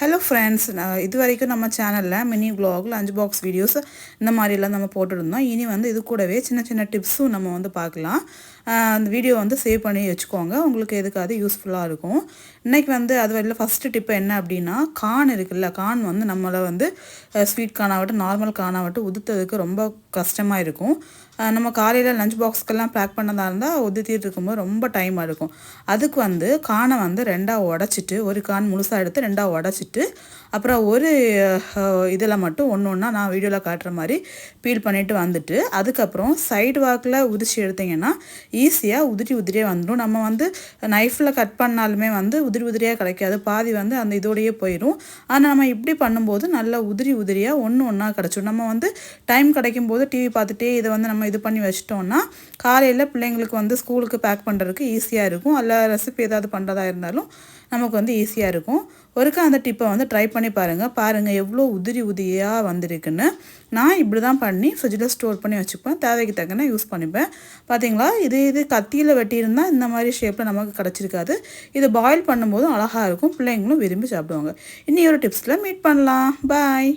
Hello friends இது வரைக்கும் நம்ம சேனலில் mini vlog lunch box videos இந்த மாதிரிலாம் நம்ம போட்டுருந்தோம். இனி வந்து இது கூடவே சின்ன சின்ன டிப்ஸும் நம்ம வந்து பார்க்கலாம். அந்த வீடியோ வந்து சேவ் பண்ணி வச்சுக்கோங்க. உங்களுக்கு எதுக்காவது யூஸ்ஃபுல்லாக இருக்கும். இன்றைக்கி வந்து அது வரையில் ஃபஸ்ட்டு டிப் என்ன அப்படின்னா கான் இருக்குல்ல கான் வந்து நம்மளை வந்து ஸ்வீட் கானாகட்டும் நார்மல் கானாகட்டும் உதுத்ததுக்கு ரொம்ப கஷ்டமாக இருக்கும். நம்ம காலையில் லஞ்ச் பாக்ஸ்க்கெல்லாம் பேக் பண்ணதா இருந்தால் உதுத்திட்டு இருக்கும்போது ரொம்ப டைமாக இருக்கும். அதுக்கு வந்து கானை வந்து ரெண்டாக உடச்சிட்டு ஒரு கான் முழுசாக எடுத்து ரெண்டாக உடச்சி உடச்சிட்டு அப்புறம் ஒரு இதில் மட்டும் ஒன்று ஒன்றா நான் வீடியோவில் காட்டுற மாதிரி பீல் பண்ணிவிட்டு வந்துட்டு அதுக்கப்புறம் சைடு வாக்கில் உதிச்சு எடுத்தீங்கன்னா ஈஸியாக உதிரி உதிரியே வந்துடும் நம்ம வந்து நைஃப்பில் கட் பண்ணாலுமே வந்து உதிரி உதிரியாக கிடைக்காது. பாதி வந்து அந்த இதோடையே போயிடும் ஆனால் நம்ம இப்படி பண்ணும்போது நல்லா உதிரி உதிரியாக ஒன்று ஒன்றா கிடச்சிடும் நம்ம வந்து டைம் கிடைக்கும் போது டிவி பார்த்துட்டே இதை வந்து நம்ம இது பண்ணி வச்சிட்டோம்னா காலையில் பிள்ளைங்களுக்கு வந்து ஸ்கூலுக்கு பேக் பண்ணுறதுக்கு ஈஸியாக இருக்கும். அல்ல ரெசிபி ஏதாவது பண்ணுறதா இருந்தாலும் நமக்கு வந்து ஈஸியாக இருக்கும். ஒருக்கா அந்த இப்போ வந்து ட்ரை பண்ணி பாருங்கள் பாருங்கள் எவ்வளோ உதிரி உதிரியாக வந்திருக்குன்னு. நான் இப்படி தான் பண்ணி ஃப்ரிட்ஜில் ஸ்டோர் பண்ணி வச்சுப்பேன். தேவைக்கு தக்கன யூஸ் பண்ணிப்பேன். பார்த்தீங்களா இது இது கத்தியில் வெட்டியிருந்தால் இந்த மாதிரி ஷேப்பில் நமக்கு கிடச்சிருக்காது. இது பாயில் பண்ணும்போதும் அழகாக இருக்கும். பிள்ளைங்களும் விரும்பி சாப்பிடுவாங்க. இன்னி ஒரு டிப்ஸில் மீட் பண்ணலாம். பாய்